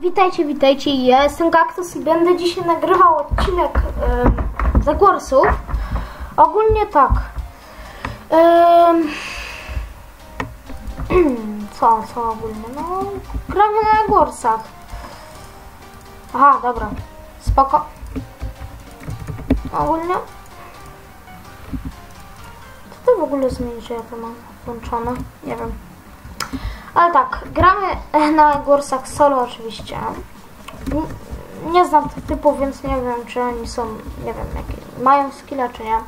Witajcie, witajcie, ja jestem Kaktus i będę dzisiaj nagrywał odcinek yy. Ogólnie tak. Yy, co, co ogólnie? No, gramy na Zagłorsach. Aha, dobra. Spoko. Ogólnie. Co to w ogóle zmieni, że ja to mam włączone? Nie wiem. Ale tak, gramy na Gorsach solo oczywiście. Nie znam tych typów, więc nie wiem, czy oni są, nie wiem, jakie, mają skilla, czy nie.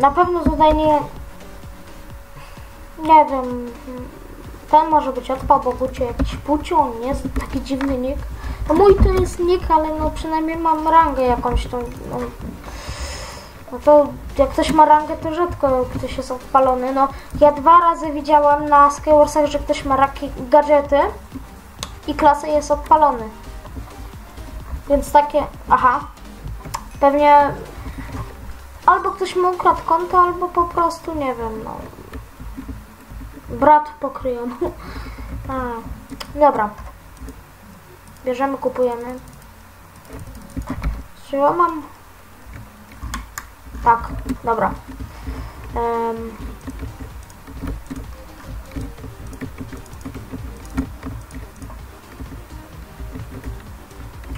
Na pewno tutaj nie... Nie wiem... Ten może być odpał, bo bucie jakiś puciu, on nie jest taki dziwny nick. No mój to jest nick, ale no przynajmniej mam rangę jakąś tą... No, no to jak ktoś ma rangę, to rzadko ktoś jest odpalony. No, ja dwa razy widziałam na Skywarsach, że ktoś ma raki gadżety i klasy jest odpalony. Więc takie, aha, pewnie albo ktoś mu ukradł konto, albo po prostu, nie wiem, no. Brat pokryją. A, dobra. Bierzemy, kupujemy. Czy ja mam tak, dobra. Um.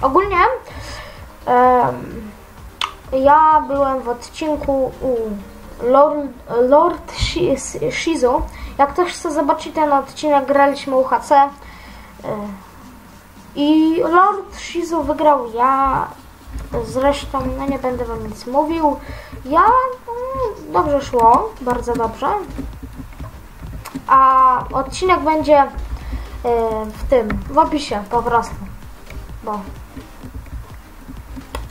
Ogólnie um, ja byłem w odcinku u Lord, Lord Shizu. Jak ktoś chce zobaczyć ten odcinek, graliśmy UHC. Y, I Lord Shizu wygrał ja Zresztą, no nie będę wam nic mówił. Ja mm, dobrze szło, bardzo dobrze. A odcinek będzie y, w tym, w opisie po prostu. Bo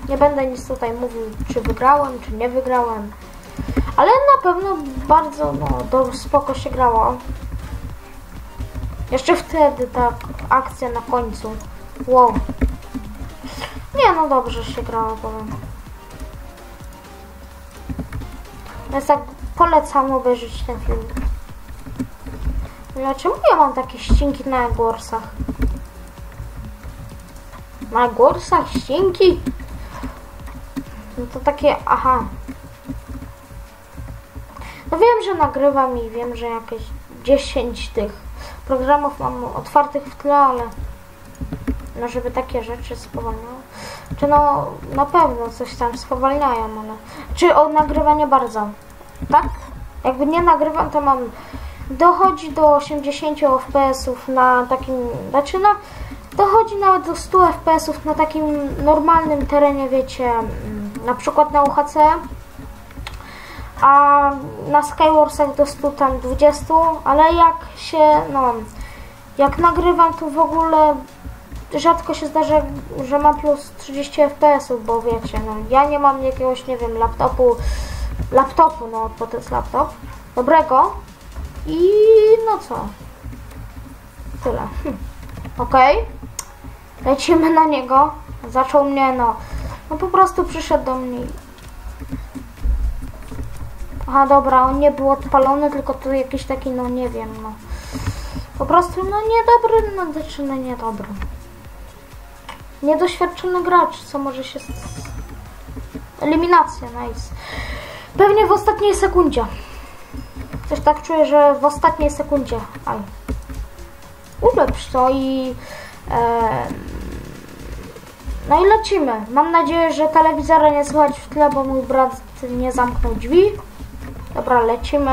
nie będę nic tutaj mówił, czy wygrałem, czy nie wygrałem. Ale na pewno bardzo, no, do, spoko się grało. Jeszcze wtedy ta akcja na końcu. Wow. Nie, no dobrze się grało, powiem. Więc tak polecam obejrzeć ten film. Dlaczego ja mam takie ścinki na Gorsach? Na Gorsach ścinki? No to takie, aha. No wiem, że nagrywam i wiem, że jakieś 10 tych programów mam otwartych w tle, ale no żeby takie rzeczy spowalniały. Czy no na pewno coś tam spowalniają, ale... Czy o nagrywanie bardzo, tak? Jakby nie nagrywam, to mam... Dochodzi do 80 fps na takim... Znaczy no... Dochodzi nawet do 100 fps na takim normalnym terenie, wiecie, na przykład na UHC, a na Skywarsach do 100 tam 20, ale jak się, no, jak nagrywam, to w ogóle rzadko się zdarza, że mam plus 30 fps, bo wiecie, no ja nie mam jakiegoś, nie wiem, laptopu, laptopu, no bo to jest laptop, dobrego i no co, tyle. Hm. Okay. lecimy na niego, zaczął mnie, no, no po prostu przyszedł do mnie Aha, dobra, on nie był odpalony, tylko to jakiś taki, no nie wiem, no. Po prostu, no niedobry, no znaczy, no niedobry. Niedoświadczony gracz, co może się... Eliminacja, nice. Pewnie w ostatniej sekundzie. Coś tak czuję, że w ostatniej sekundzie. Aj. Ulepsz to i... E, no i lecimy. Mam nadzieję, że telewizora nie słychać w tle, bo mój brat nie zamknął drzwi. Dobra, lecimy.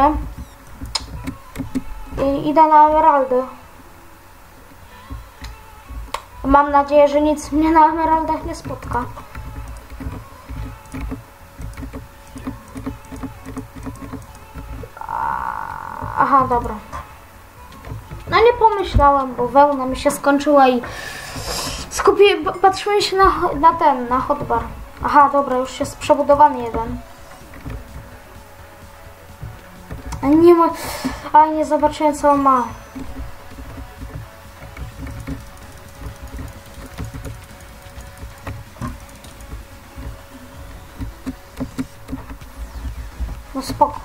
I idę na emeraldy. Mam nadzieję, że nic mnie na emeraldach nie spotka. Aha, dobra. No nie pomyślałem, bo wełna mi się skończyła i skupiłem, patrzyłem się na, na ten, na hotbar. Aha, dobra, już jest przebudowany jeden. Nie ma... A nie zobaczyłem co on ma. spoko.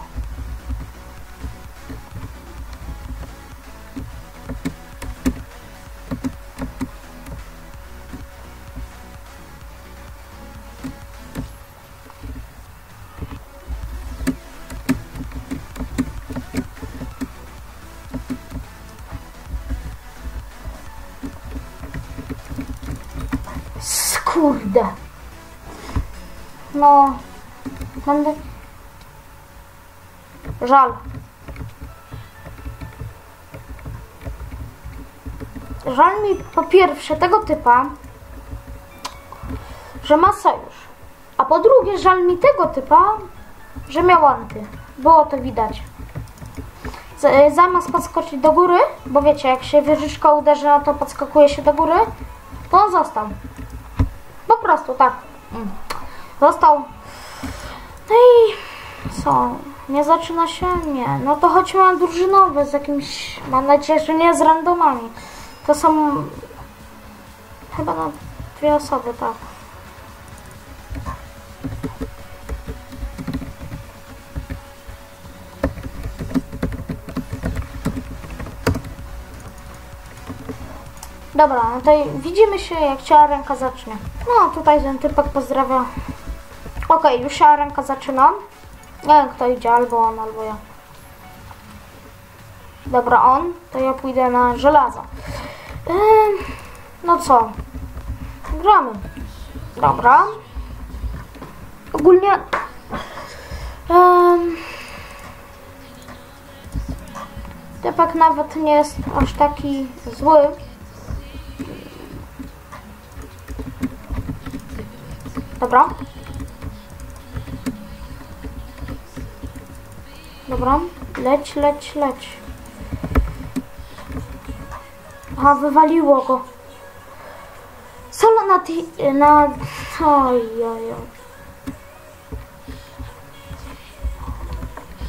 Kurde. No, będę... Żal. Żal mi po pierwsze tego typa, że ma sojusz. A po drugie, żal mi tego typa, że miał anty. Było to widać. Z- Zamiast podskoczyć do góry, bo wiecie, jak się wieżyczka uderzy, no to podskakuje się do góry, to on został. Po prostu tak. Mm. Został. No i co? Nie zaczyna się? Nie. No to chodźmy na drużynowy z jakimś. Mam nadzieję, że nie z randomami. To są. Chyba na dwie osoby, tak. Dobra, no to widzimy się jak ciała ręka zacznie. No tutaj ten typek pozdrawia. Okej, już ciała ręka zaczyna. Nie wiem kto idzie, albo on, albo ja. Dobra, on, to ja pójdę na żelazo. Ym, no co? Gramy. Dobra. Ogólnie... Typek nawet nie jest aż taki zły. Dobra. Dobra, leć, leć, leć. Aha, wywaliło go. Solo na ty... na... Oj, oj, oj.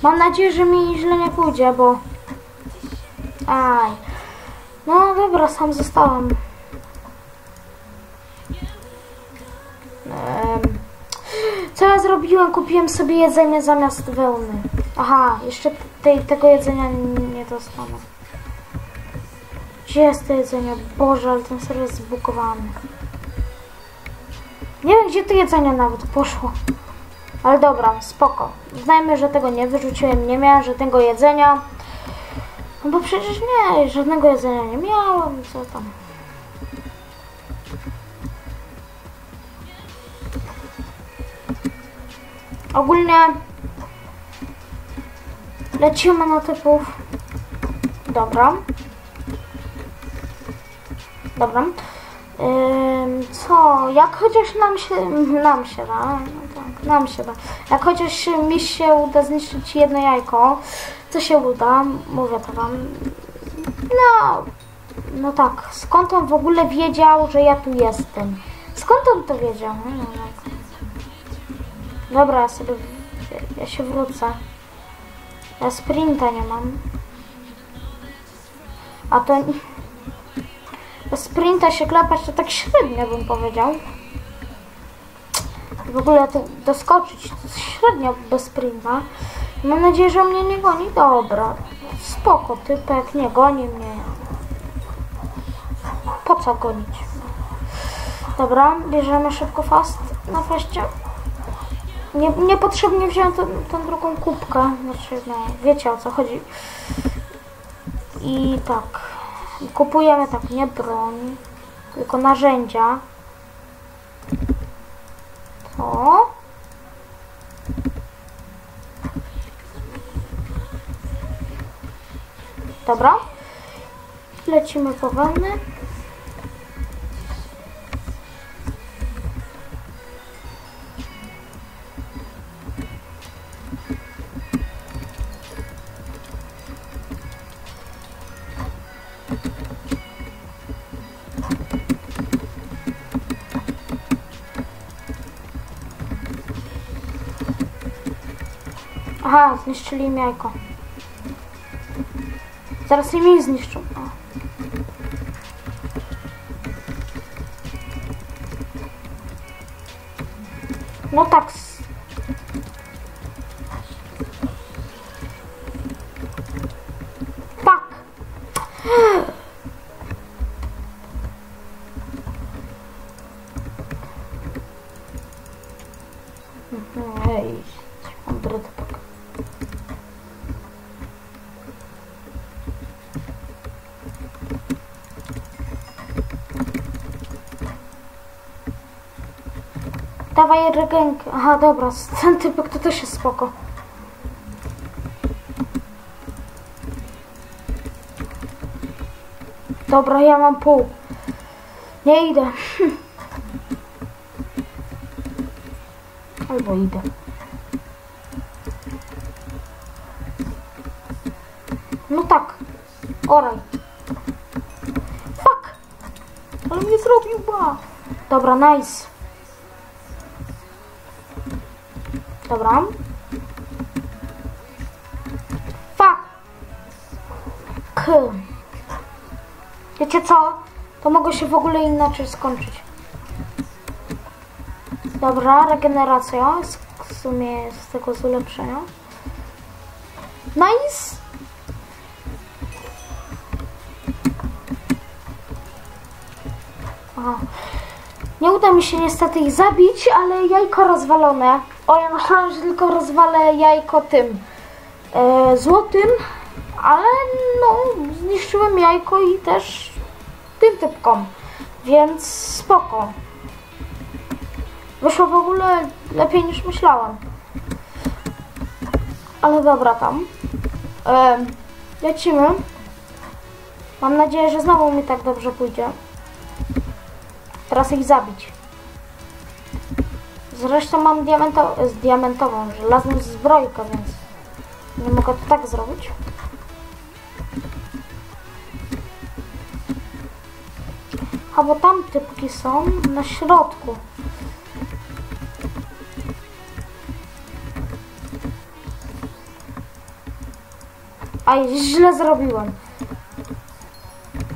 Mam nadzieję, że mi źle nie pójdzie, bo... Aj. No dobra, sam zostałem. Em, Co ja zrobiłem? Kupiłem sobie jedzenie zamiast wełny. Aha, jeszcze tej, tego jedzenia nie dostanę. Gdzie jest to jedzenie? Boże, ale ten ser jest zbukowany. Nie wiem, gdzie to jedzenie nawet poszło. Ale dobra, spoko. Znajmy, że tego nie wyrzuciłem, nie miałem żadnego jedzenia. No bo przecież nie, żadnego jedzenia nie miałem, co tam. Ogólnie na typów. Dobra. Dobra. Ym, co? Jak chociaż nam się. Nam się da. No tak, nam się da. Jak chociaż mi się uda zniszczyć jedno jajko, co się uda, mówię to wam. No. No tak. Skąd on w ogóle wiedział, że ja tu jestem? Skąd on to wiedział? No, tak. Dobra, ja sobie. Ja się wrócę. Ja sprinta nie mam. A to. Bez sprinta się klepać to tak średnio bym powiedział. W ogóle to doskoczyć to średnio bez sprinta. Mam nadzieję, że mnie nie goni. Dobra. Spoko, typek nie goni mnie. Po co gonić? Dobra, bierzemy szybko fast na feście. Nie, niepotrzebnie wziąłem tą, tą drugą kubkę. Znaczy, no, wiecie o co chodzi. I tak. Kupujemy tak nie broń, tylko narzędzia. To. Dobra. Lecimy po wełnę. Aha, zniszczyli im jajko. Zaraz i mi zniszczą. O. No tak. s- Tak. Mhm, Hej, mądry typek. Dawaj regenkę. Aha, dobra, ten typek to też jest spoko. Dobra, ja mam pół. Nie idę. Albo idę. No tak. Oraj. Fuck. Ale mnie zrobił ba. Dobra, nice. Dobra. Fuck. K. Wiecie co? To mogło się w ogóle inaczej skończyć. Dobra, regeneracja w sumie z tego z ulepszenia. Nice. Aha. Nie uda mi się niestety ich zabić, ale jajko rozwalone. O, ja myślałam, że tylko rozwalę jajko tym e, złotym, ale no, zniszczyłem jajko i też tym typkom, więc spoko. Wyszło w ogóle lepiej niż myślałam. Ale dobra tam. E, lecimy. Mam nadzieję, że znowu mi tak dobrze pójdzie. Teraz ich zabić. Zresztą mam diamento z diamentową, żelazną zbrojkę, więc nie mogę to tak zrobić. A bo tam typki są na środku. Aj, źle zrobiłem.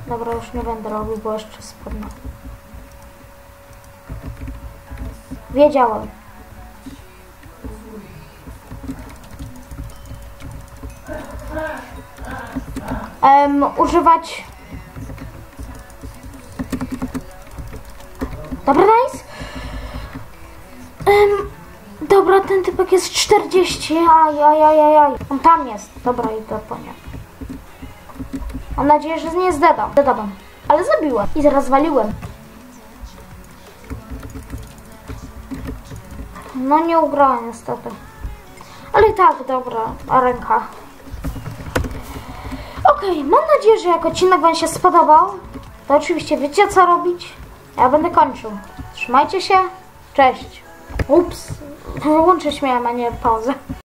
Dobra, już nie będę robił, bo jeszcze spadnę. Wiedziałem. Em, używać... Dobra, nice. Em, dobra, ten typek jest 40. Aj, aj, aj, aj, aj. On tam jest. Dobra, idę po nie. Mam nadzieję, że nie zdedam. Zdedam. Ale zabiłem. I zaraz waliłem. No nie ugrałem niestety. Ale i tak, dobra, a ręka. Okej, mam nadzieję, że jak odcinek Wam się spodobał, to oczywiście wiecie co robić. Ja będę kończył. Trzymajcie się. Cześć. Ups. Wyłączyć miałem, a nie pauzę.